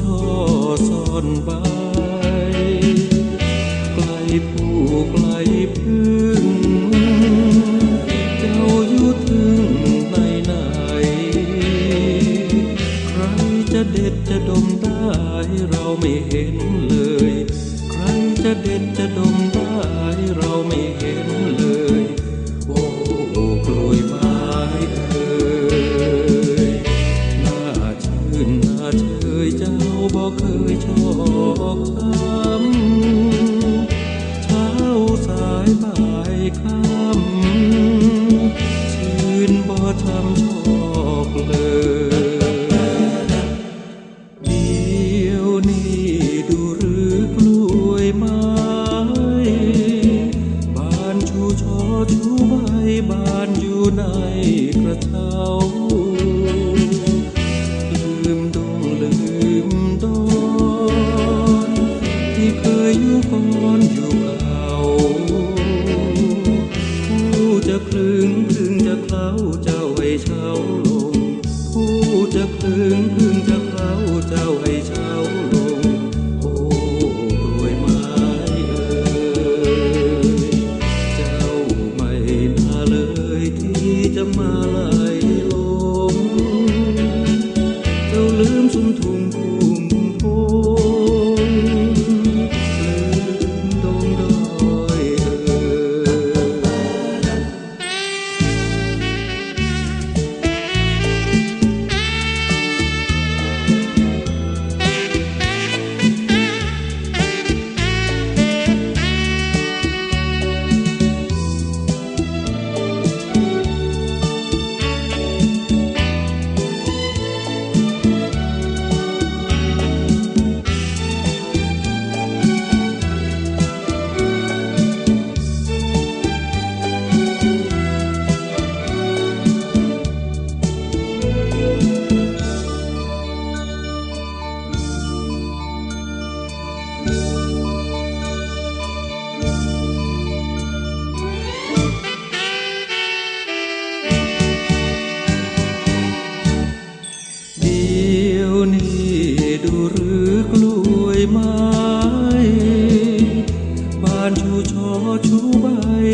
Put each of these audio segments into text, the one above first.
ช่อซ่อนใบไกลผู้ไกลพึ่งเจ้าอยู่ถึงในไหน ใครจะเด็ดจะดมได้เราไม่เห็นเลย ใครจะเด็ดจะดม you out.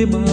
bebam